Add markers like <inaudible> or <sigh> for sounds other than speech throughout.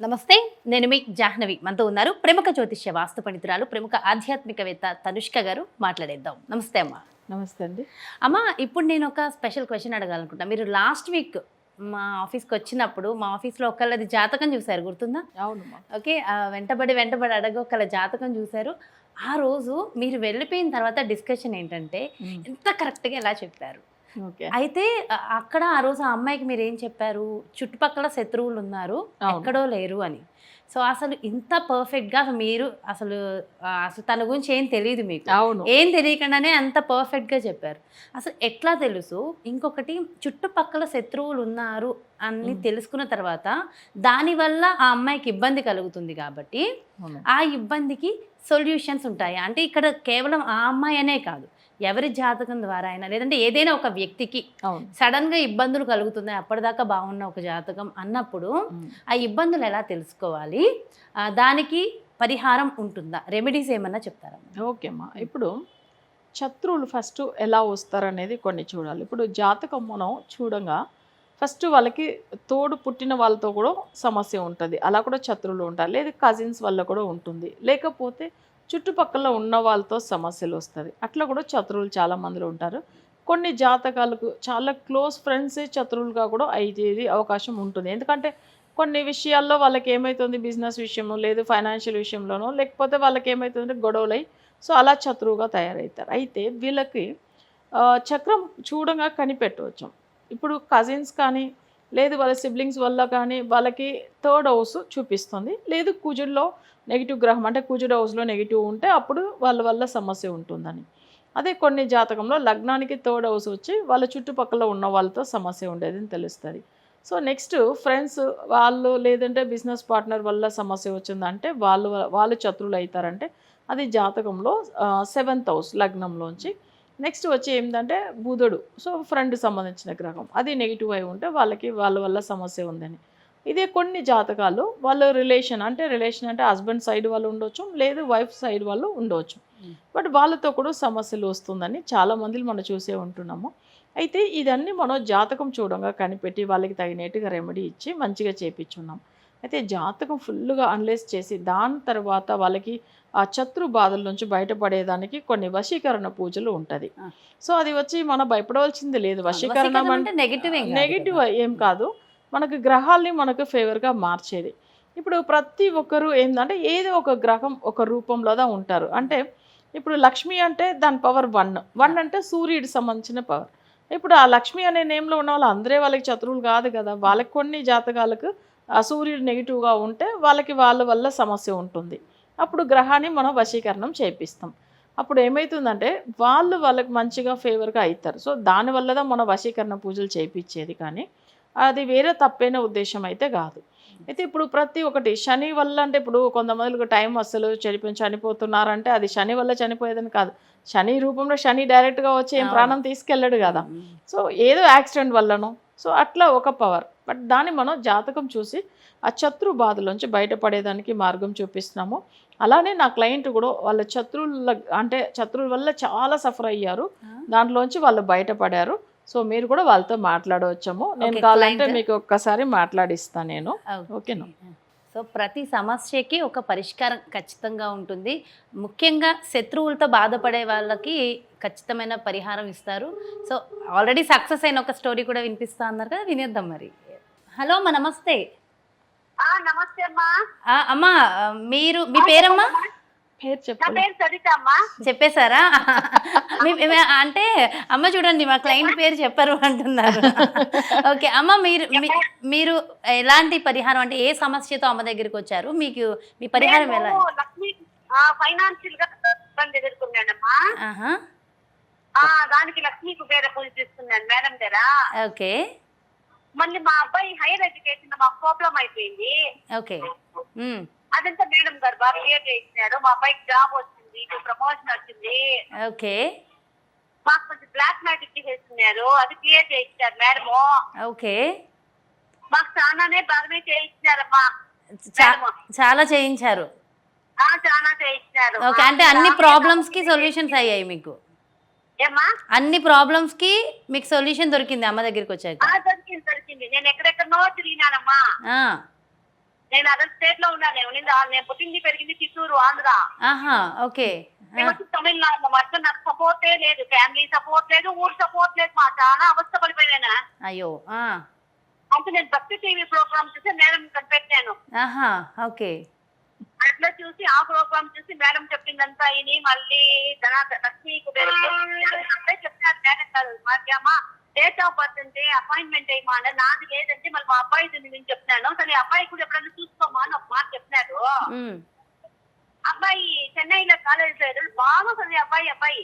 నమస్తే నేను మీ జాహ్నవి. మనతో ఉన్నారు ప్రముఖ జ్యోతిష్య వాస్తు పండితురాలు ప్రముఖ ఆధ్యాత్మికవేత్త తనుష్క గారు. మాట్లాడేద్దాం. నమస్తే అమ్మా. నమస్తే అండి. అమ్మ ఇప్పుడు నేను ఒక స్పెషల్ క్వశ్చన్ అడగాలనుకుంటా మీరు లాస్ట్ వీక్ మా ఆఫీస్కి వచ్చినప్పుడు మా ఆఫీస్లో ఒకళ్ళది జాతకం చూశారు గుర్తుందా? అవునమ్మా ఓకే వెంటబడి వెంటబడి అడగ ఒకళ్ళ జాతకం చూశారు. ఆ రోజు మీరు వెళ్ళిపోయిన తర్వాత డిస్కషన్ ఏంటంటే ఎంత కరెక్ట్గా ఎలా చెప్పారు? అయితే అక్కడ ఆ రోజు ఆ అమ్మాయికి మీరు ఏం చెప్పారు? చుట్టుపక్కల శత్రువులు ఉన్నారు. ఎక్కడో లేరు అని. సో అసలు ఇంత పర్ఫెక్ట్గా మీరు అసలు అసలు తన గురించి ఏం తెలియదు మీకు. అవును. ఏం తెలియకుండానే అంత పర్ఫెక్ట్గా చెప్పారు. అసలు ఎట్లా తెలుసు? ఇంకొకటి చుట్టుపక్కల శత్రువులు ఉన్నారు అని. తెలుసుకున్న తర్వాత దానివల్ల ఆ అమ్మాయికి ఇబ్బంది కలుగుతుంది కాబట్టి. ఆ ఇబ్బందికి సొల్యూషన్స్ ఉంటాయి? అంటే ఇక్కడ కేవలం ఆ అమ్మాయి అనే కాదు. ఎవరి జాతకం ద్వారా అయినా లేదంటే ఏదైనా ఒక వ్యక్తికి సడన్గా ఇబ్బందులు కలుగుతున్నాయి అప్పటిదాకా బాగున్న ఒక జాతకం అన్నప్పుడు. ఆ ఇబ్బందులు ఎలా తెలుసుకోవాలి? దానికి పరిహారం ఉంటుందా? రెమెడీస్ ఏమన్నా చెప్తారా? ఓకే అమ్మా. ఇప్పుడు శత్రువులు ఫస్ట్ ఎలా వస్తారనేది కొన్ని చూడాలి. ఇప్పుడు జాతకం మనం చూడంగా ఫస్ట్ వాళ్ళకి తోడు పుట్టిన వాళ్ళతో కూడా సమస్య ఉంటుంది. అలా కూడా శత్రువులు ఉంటారు. లేదు కజిన్స్ వల్ల కూడా ఉంటుంది. లేకపోతే చుట్టుపక్కల ఉన్న వాళ్ళతో సమస్యలు వస్తుంది అట్లా కూడా శత్రువులు చాలా మందిలో ఉంటారు. కొన్ని జాతకాలకు చాలా క్లోజ్ ఫ్రెండ్సే శత్రువులుగా కూడా అయ్యేది అవకాశం ఉంటుంది. ఎందుకంటే కొన్ని విషయాల్లో వాళ్ళకి ఏమవుతుంది బిజినెస్ విషయంలో లేదు ఫైనాన్షియల్ విషయంలోనో లేకపోతే వాళ్ళకి ఏమవుతుంది గొడవలై సో అలా శత్రువుగా తయారవుతారు. అయితే వీళ్ళకి చక్రం చూడంగా కనిపెట్టవచ్చు. ఇప్పుడు కజిన్స్ కానీ లేదు వాళ్ళ సిబ్లింగ్స్ వల్ల కానీ వాళ్ళకి థర్డ్ హౌస్ చూపిస్తుంది. లేదు కుజుడులో నెగిటివ్ గ్రహం అంటే కుజుడు హౌస్లో నెగిటివ్ ఉంటే అప్పుడు వాళ్ళ వల్ల సమస్య ఉంటుందని. అదే కొన్ని జాతకంలో లగ్నానికి థర్డ్ హౌస్ వచ్చి వాళ్ళ చుట్టుపక్కల ఉన్న వాళ్ళతో సమస్య ఉండేదని తెలుస్తుంది. సో నెక్స్ట్ ఫ్రెండ్స్ వాళ్ళు లేదంటే బిజినెస్ పార్ట్నర్ వల్ల సమస్య వచ్చిందంటే వాళ్ళు వాళ్ళు శత్రువులు అవుతారంటే అది జాతకంలో సెవెంత్ హౌస్ లగ్నంలోంచి నెక్స్ట్ వచ్చి ఏంటంటే బుధుడు. సో ఫ్రెండ్ సంబంధించిన గ్రహం. అది నెగిటివ్ అయి ఉంటే వాళ్ళకి వాళ్ళ వల్ల సమస్య ఉందని. ఇదే కొన్ని జాతకాలు వాళ్ళ రిలేషన్ అంటే రిలేషన్ అంటే హస్బెండ్ సైడ్ వాళ్ళు ఉండొచ్చు లేదు వైఫ్ సైడ్ వాళ్ళు ఉండవచ్చు. బట్ వాళ్ళతో కూడా సమస్యలు వస్తుందని చాలా మంది మనం చూసే ఉంటున్నాము. అయితే ఇదన్నీ మనం జాతకం చూడంగా కనిపెట్టి వాళ్ళకి తగినట్టుగా రెమెడీ ఇచ్చి మంచిగా చేపించున్నాం. అయితే జాతకం ఫుల్గా అనలైజ్ చేసి దాని తర్వాత వాళ్ళకి ఆ శత్రు బాధల నుంచి బయటపడేదానికి కొన్ని వశీకరణ పూజలు ఉంటుంది. సో అది వచ్చి మనం భయపడవలసింది లేదు. వశీకరణం అంటే నెగిటివ్ నెగిటివ్ ఏం కాదు. మనకు గ్రహాల్ని మనకు ఫేవర్గా మార్చేది. ఇప్పుడు ప్రతి ఒక్కరు ఏంటంటే ఏదో ఒక గ్రహం ఒక రూపంలోదా ఉంటారు. అంటే ఇప్పుడు లక్ష్మి అంటే దాని పవర్ వన్ వన్ అంటే సూర్యుడికి సంబంధించిన పవర్ ఇప్పుడు ఆ లక్ష్మి అనే నేమ్లో ఉన్న వాళ్ళు అందరే వాళ్ళకి శత్రువులు కాదు కదా. వాళ్ళకి కొన్ని జాతకాలకు సూర్యుడు నెగిటివ్గా ఉంటే వాళ్ళకి వాళ్ళ వల్ల సమస్య ఉంటుంది. అప్పుడు గ్రహాన్ని మనం వశీకరణం చేపిస్తాం. అప్పుడు ఏమవుతుందంటే వాళ్ళు వాళ్ళకి మంచిగా ఫేవర్గా అవుతారు సో దానివల్లదా మన వశీకరణ పూజలు చేయించేది కానీ అది వేరే తప్పైన ఉద్దేశం అయితే కాదు. అయితే ఇప్పుడు ప్రతి ఒక్కటి శని వల్ల అంటే ఇప్పుడు కొంతమందికి టైం అసలు చనిపోయి చనిపోతున్నారంటే అది శని వల్ల చనిపోయేదని కాదు. శని రూపంలో శని డైరెక్ట్గా వచ్చి ఏం. ప్రాణం తీసుకెళ్ళడు కదా. సో ఏదో యాక్సిడెంట్ వల్లనో సో అట్లా ఒక పవర్. బట్ దాన్ని మనం జాతకం చూసి ఆ శత్రు బాధలోంచి బయటపడేదానికి మార్గం చూపిస్తున్నాము. అలానే నా క్లయింట్ కూడా వాళ్ళ శత్రువుల అంటే శత్రువుల వల్ల చాలా సఫర్ అయ్యారు. దాంట్లోంచి వాళ్ళు బయటపడారు. సో మీరు కూడా వాళ్ళతో మాట్లాడవచ్చాము. నేను కావాలంటే. మీకు ఒక్కసారి మాట్లాడిస్తాను నేను. ఓకేనా? సో ప్రతి సమస్యకి ఒక పరిష్కారం ఖచ్చితంగా ఉంటుంది. ముఖ్యంగా శత్రువులతో బాధపడే వాళ్ళకి ఖచ్చితమైన పరిహారం ఇస్తారు. సో ఆల్రెడీ సక్సెస్ అయిన ఒక స్టోరీ కూడా వినిపిస్తా అన్నారు కదా వినేద్దాం మరి. హలో అమ్మా నమస్తే. నమస్తే అమ్మా. అమ్మా మీరు మీ పేరమ్మా? పేరు నా చెప్పండి చెప్పేశారా? అంటే అమ్మ చూడండి మా క్లయింట్ పేరు చెప్పరు అంటున్నారు. ఓకే అమ్మ మీరు మీరు ఎలాంటి పరిహారం అంటే ఏ సమస్యతో అమ్మ దగ్గరికి వచ్చారు? మీకు మీ పరిహారం ఎలా? ఫైనాన్షియల్గా ఇబ్బంది ఎదుర్కొన్నానమ్మా ఆహా. ఆ దానికి లక్ష్మీ కుబేర పూజ తీసుకున్నాను మేడం దగ్గర ఓకే. మళ్ళీ మా అబ్బాయి హైయర్ ఎడ్యుకేషన్ మాకు ప్రాబ్లం అయిపోయింది. ఓకే. అదంతా మేడం గారు బాగా క్లియర్ చేసినారు. మా అబ్బాయికి జాబ్ వచ్చింది ప్రమోషన్ వచ్చింది. ఓకే. మాకు కొంచెం బ్లాక్ మ్యాజిక్ చేస్తున్నారు అది క్లియర్ చేయించారు మేడము. ఓకే. మాకు చాలానే బాగానే చేయించినారమ్మా చాలా చేయించారు. ఆ చాలా చేయించినారు. ఓకే అంటే అన్ని ప్రాబ్లమ్స్కి సొల్యూషన్స్ అయ్యాయి మీకు. అన్ని ప్రాబ్లమ్స్కి మీకు సొల్యూషన్ దొరికింది అమ్మ దగ్గరికి వచ్చాక. దొరికింది దొరికింది. నేను ఎక్కడెక్కడనో తిరిగినానమ్మా. నేను అదర్ స్టేట్లో ఉన్నాను నేను నేను పుట్టింది పెరిగింది చిత్తూరు ఆంధ్ర. ఆహా ఓకే. తమిళనాడు మొత్తం నాకు సపోర్టే లేదు. ఫ్యామిలీ సపోర్ట్ లేదు ఊరు సపోర్ట్ లేదు. మా చాలా అవస్థ పడిపోయినా? అయ్యో ఆ, అంటే నేను భక్తి టీవీ ప్రోగ్రామ్ చూసి మేడం కనిపెట్టాను. ఆహా ఓకే. అట్లా చూసి ఆ ప్రోగ్రామ్ చూసి మేడం చెప్పిందంతా ఇని మళ్ళీ ధన లక్ష్మీ కుబేర అంటే చెప్తారు మేడం కాదు మాధ్యమా డేట్ ఆఫ్ బర్త్ అంటే అపాయింట్మెంట్ అయ్యమా అంటే నాది లేదంటే మళ్ళీ మా అబ్బాయి నేను చెప్తున్నాను. సరే అబ్బాయి కూడా ఎప్పుడైనా చూసుకోమా అని ఒక మాట చెప్పినారు ఉమ్, అబ్బాయి చెన్నైలో కాలేజ్ చదివాడు బాగా చదివే అబ్బాయి అబ్బాయి.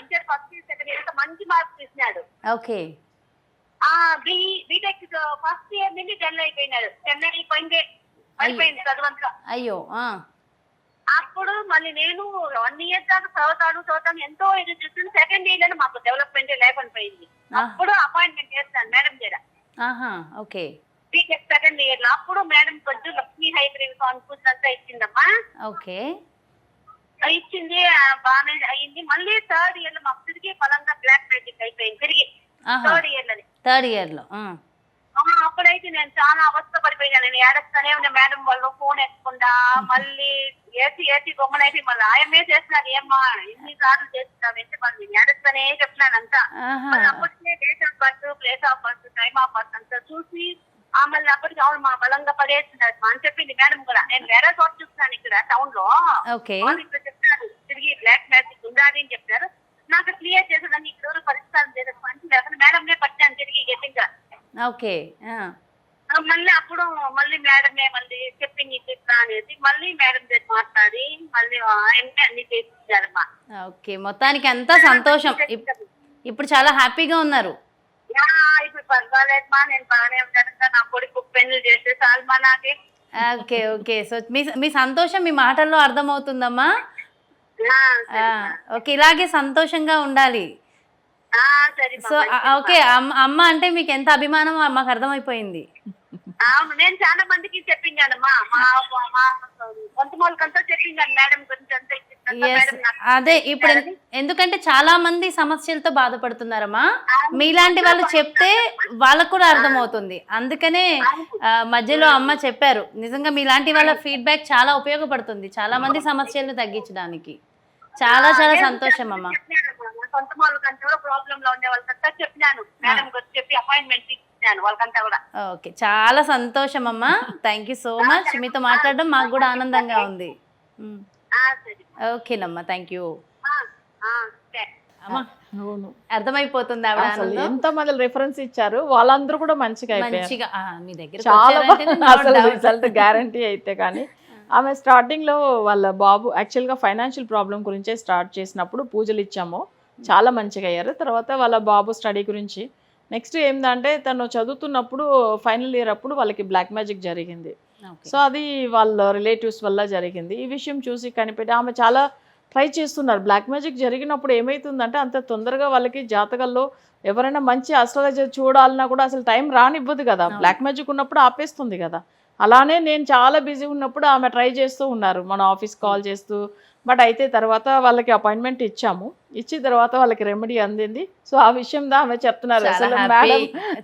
Inter first year second year మంచి మార్క్స్ తీసినాడు. ఓకే. ఆ బి బీటెక్ ఫస్ట్ ఇయర్ నుండి డల్ అయిపోయినాడు. చెన్నై పోయిందే. అయిపోయింది చదువంతా. అయ్యో ఆ, అప్పుడు మళ్ళీ నేను వన్ ఇయర్ దాకా చదువుతాను చదువుతాను ఎంతో ఇది చూస్తుంది సెకండ్ ఇయర్లో మాకు డెవలప్మెంట్ లేకుండా పోయింది. అప్పుడు అపాయింట్మెంట్ చేస్తాను మేడం దగ్గర. ఓకే. బీటెక్ సెకండ్ ఇయర్లో అప్పుడు మేడం కొంచెం లక్ష్మీ హైబ్రిడ్ కాన్ఫ్యూజ్ అంతా ఇచ్చిందమ్మా. ఓకే. ఇచ్చింది బాగానే అయింది. మళ్ళీ థర్డ్ ఇయర్లో మాకు తిరిగి బలంగా బ్లాక్ మ్యాజిక్ అయిపోయింది తిరిగి. థర్డ్ ఇయర్లోనే. థర్డ్ ఇయర్లో ఆ, ఆ, అప్పుడైతే నేను చాలా అవస్థ పడిపోయినా నేను ఏడస్తానే ఉన్న మేడం వాళ్ళు ఫోన్ ఎత్తకుండా మళ్ళీ ఏసి ఏసి గొమ్మనైతే మళ్ళీ ఆయమే చేస్తున్నారు ఏమ్మా ఎన్ని సార్లు చేస్తున్నావు అంటే మళ్ళీ నేను ఏడస్తానే చెప్తున్నాను అంతా. మళ్ళీ అప్పటికే date of birth place of birth time of birth అంతా చూసి ఆ మళ్ళీ అప్పటికి అవును మా బలంగా పడేస్తున్నారు అని చెప్పింది మేడం కూడా. నేను వేరే చోట చూస్తున్నాను ఇక్కడ టౌన్లో. ఇక్కడ చెప్తారు తిరిగి బ్లాక్ మ్యాజిక్ ఉండాలి అని చెప్పారు నాకు క్లియర్ చేసేదాన్ని ఇక్కడ పరిష్కారం చేసేది మంచి లేకుండా మేడంనే పట్టాను తిరిగి గట్టిగా. ఓకే మళ్ళీ అప్పుడు మళ్ళీ మేడమే మళ్ళీ చెప్పింది ఇట్లా అనేది. మళ్ళీ మేడం దగ్గర మాట్లాడి మళ్ళీ అన్ని చేయించారమ్మా ఓకే మొత్తానికి అంతా సంతోషం. ఇప్- ఇప్పుడు చాలా హ్యాపీగా ఉన్నారు. యా, ఇప్పుడు పర్వాలేదమ్మా నేను బాగానే ఉంటాను నా కొడుకు పెళ్ళి చేస్తే చాలమ్మా నాకే. Okay okay. సో మీ మీ సంతోషం మీ మాటల్లో అర్థమవుతుందమ్మా. ఓకే ఇలాగే సంతోషంగా ఉండాలి. సో. ఓకే అమ్మ. అంటే మీకు ఎంత అభిమానం మాకు అర్థమైపోయింది. అవును నేను చాలా మందికి చెప్పించాను అదే ఇప్పుడు ఎందుకంటే చాలా మంది సమస్యలతో బాధపడుతున్నారమ్మా. మీలాంటి వాళ్ళు చెప్తే వాళ్ళకు కూడా అర్థమవుతుంది. అందుకనే మధ్యలో అమ్మ చెప్పారు నిజంగా మీలాంటి వాళ్ళ ఫీడ్బ్యాక్ చాలా ఉపయోగపడుతుంది. చాలా మంది సమస్యలను తగ్గించడానికి. చాలా చాలా సంతోషం అమ్మ. సొంత వాళ్ళకంతా కూడా ప్రాబ్లమ్లో ఉండే వాళ్ళకంతా చెప్పినాను. మేడం గురించి చెప్పి అపాయింట్మెంట్ ఇచ్చాను వాళ్ళకంతా కూడా. ఓకే. చాలా సంతోషం అమ్మా. థ్యాంక్ యూ సో మచ్ మీతో మాట్లాడడం మాకు కూడా ఆనందంగా ఉంది. ఉమ్. ఆ, సరే. ఓకేనమ్మా. థ్యాంక్ యూ ఆ, ఆ, సరే. అమ్మా అర్థమైపోతుంది ఆవిడ ఎంత మంది రెఫరెన్స్ ఇచ్చారు. వాళ్ళందరూ కూడా మంచిగా అయిపోయారు. మంచిగా మీ దగ్గర చాలా బాగా అసలు రిజల్ట్ గ్యారంటీ అయితే కానీ. <laughs> ఆమె స్టార్టింగ్లో వాళ్ళ బాబు యాక్చువల్గా ఫైనాన్షియల్ ప్రాబ్లం గురించే స్టార్ట్ చేసినప్పుడు పూజలు ఇచ్చాము. చాలా మంచిగా అయ్యారు. తర్వాత వాళ్ళ బాబు స్టడీ గురించి నెక్స్ట్ ఏంటంటే తను చదువుతున్నప్పుడు ఫైనల్ ఇయర్ అప్పుడు వాళ్ళకి బ్లాక్ మ్యాజిక్ జరిగింది. సో అది వాళ్ళ రిలేటివ్స్ వల్ల జరిగింది. ఈ విషయం చూసి కనిపెట్టి ఆమె చాలా ట్రై చేస్తున్నారు. బ్లాక్ మ్యాజిక్ జరిగినప్పుడు ఏమవుతుందంటే అంత తొందరగా వాళ్ళకి జాతకాల్లో ఎవరైనా మంచి అస్ట్రాలజర్ చూడాలన్నా కూడా అసలు టైం రానివ్వదు కదా. బ్లాక్ మ్యాజిక్ ఉన్నప్పుడు ఆపేస్తుంది కదా. అలానే నేను చాలా బిజీ ఉన్నప్పుడు ఆమె ట్రై చేస్తూ ఉన్నారు. మన ఆఫీస్ కాల్ చేస్తూ బట్ అయితే తర్వాత వాళ్ళకి అపాయింట్మెంట్ ఇచ్చాము. ఇచ్చిన తర్వాత వాళ్ళకి రెమెడీ అందింది. సో ఆ విషయం దా ఆమె చెప్తున్నారు.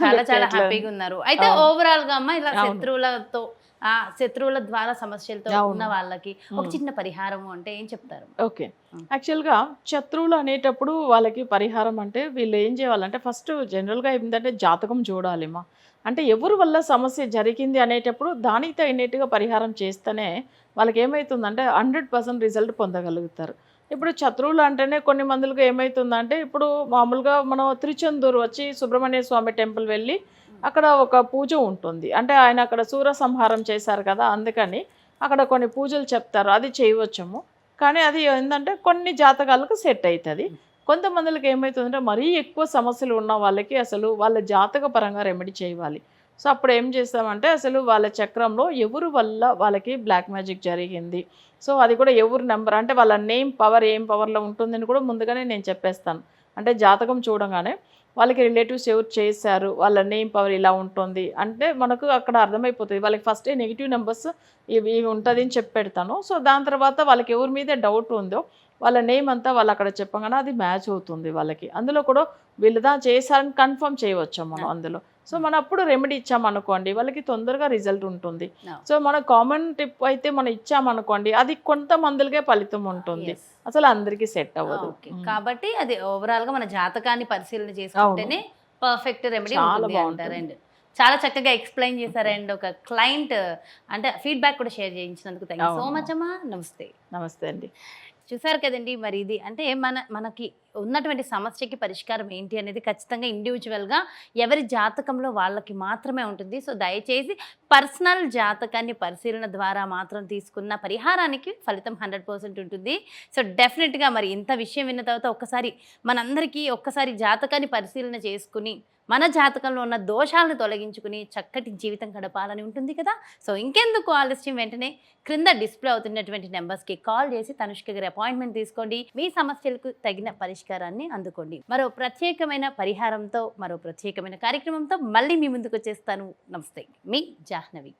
చాలా చాలా హ్యాపీగా <laughs> ఉన్నారు. అయితే. ఓవరాల్గా అమ్మ ఇలా. శత్రువులతో ఆ శత్రువుల ద్వారా సమస్యలతో. ఉన్న వాళ్ళకి ఒక. చిన్న పరిహారం అంటే ఏం చెప్తారు ఓకే. యాక్చువల్గా శత్రువులు అనేటప్పుడు వాళ్ళకి పరిహారం అంటే వీళ్ళు ఏం చేయాలంటే ఫస్ట్ జనరల్గా ఏంటంటే జాతకం చూడాలిమా అంటే ఎవరి వల్ల సమస్య జరిగింది అనేటప్పుడు దానికి తగినట్టుగా పరిహారం చేస్తేనే వాళ్ళకి ఏమవుతుందంటే హండ్రెడ్ పర్సెంట్ రిజల్ట్ పొందగలుగుతారు ఇప్పుడు శత్రువులు అంటేనే కొన్ని మందులకు ఏమవుతుందంటే ఇప్పుడు మామూలుగా మనం తిరుచెందూరు వచ్చి సుబ్రహ్మణ్య స్వామి టెంపుల్ వెళ్ళి అక్కడ ఒక పూజ ఉంటుంది. అంటే ఆయన అక్కడ సూర సంహారం చేశారు కదా అందుకని అక్కడ కొన్ని పూజలు చెప్తారు. అది చేయవచ్చము. కానీ అది ఏంటంటే కొన్ని జాతకాలకు సెట్ అవుతుంది. కొంతమందికి ఏమవుతుందంటే మరీ ఎక్కువ సమస్యలు ఉన్న వాళ్ళకి అసలు వాళ్ళ జాతక పరంగా రెమెడీ చేయాలి. సో అప్పుడు ఏం చేస్తామంటే అసలు వాళ్ళ చక్రంలో ఎవరు వల్ల వాళ్ళకి బ్లాక్ మ్యాజిక్ జరిగింది. సో అది కూడా ఎవరు నెంబర్ అంటే వాళ్ళ నేమ్ పవర్ ఏం పవర్లో ఉంటుందని కూడా ముందుగానే నేను చెప్పేస్తాను. అంటే జాతకం చూడగానే వాళ్ళకి రిలేటివ్స్ ఎవరు చేశారు వాళ్ళ నేమ్ పవర్ ఇలా ఉంటుంది అంటే మనకు అక్కడ అర్థమైపోతుంది. వాళ్ళకి ఫస్టే నెగిటివ్ నెంబర్స్ ఇవి ఇవి ఉంటుంది అని చెప్పి పెడతాను సో దాని తర్వాత వాళ్ళకి ఎవరి మీద డౌట్ ఉందో వాళ్ళ నేమ్ అంతా వాళ్ళు అక్కడ చెప్పగానే అది మ్యాచ్ అవుతుంది వాళ్ళకి. అందులో కూడా వీళ్ళదా చేశారని కన్ఫర్మ్ చేయవచ్చు మనం అందులో? సో మనం అప్పుడు రెమెడీ ఇచ్చామనుకోండి వాళ్ళకి తొందరగా రిజల్ట్ ఉంటుంది. సో మన కామన్ టిప్ అయితే మనం ఇచ్చామనుకోండి అది కొంత మందులకే ఫలితం ఉంటుంది. అసలు అందరికీ సెట్ అవ్వదు. Okay um. కాబట్టి అది ఓవరాల్గా మన జాతకాన్ని పరిశీలన చేసుకుంటేనే పర్ఫెక్ట్ రెమెడీ చాలా అండ్ చాలా చక్కగా ఎక్స్ప్లెయిన్ చేశారు. అండ్ ఒక క్లయింట్ అంటే ఫీడ్బ్యాక్ కూడా షేర్ చేయించినందుకు థ్యాంక్ యూ సో. మచ్ అమ్మా. నమస్తే. నమస్తే అండి. చూసారు కదండి మరి ఇది. అంటే మన మనకి ఉన్నటువంటి సమస్యకి పరిష్కారం ఏంటి అనేది ఖచ్చితంగా ఇండివిజువల్గా ఎవరి జాతకంలో వాళ్ళకి మాత్రమే ఉంటుంది. సో దయచేసి పర్సనల్ జాతకాన్ని పరిశీలన ద్వారా మాత్రం తీసుకున్న పరిహారానికి ఫలితం హండ్రెడ్ పర్సెంట్ ఉంటుంది. సో డెఫినెట్గా మరి ఇంత విషయం విన్న తర్వాత ఒక్కసారి మనందరికీ ఒక్కసారి జాతకాన్ని పరిశీలన చేసుకుని మన జాతకంలో ఉన్న దోషాలను తొలగించుకుని చక్కటి జీవితం గడపాలని ఉంటుంది కదా. సో ఇంకెందుకు ఆలస్యం? వెంటనే క్రింద డిస్ప్లే అవుతున్నటువంటి నెంబర్స్కి కాల్ చేసి తనుష్క గారి అపాయింట్మెంట్ తీసుకోండి. మీ సమస్యలకు తగిన పరిష్కారాన్ని అందుకోండి. మరో ప్రత్యేకమైన పరిహారంతో మరో ప్రత్యేకమైన కార్యక్రమంతో మళ్ళీ మీ ముందుకు వచ్చేస్తాను. నమస్తే. మీ జాహ్నవి.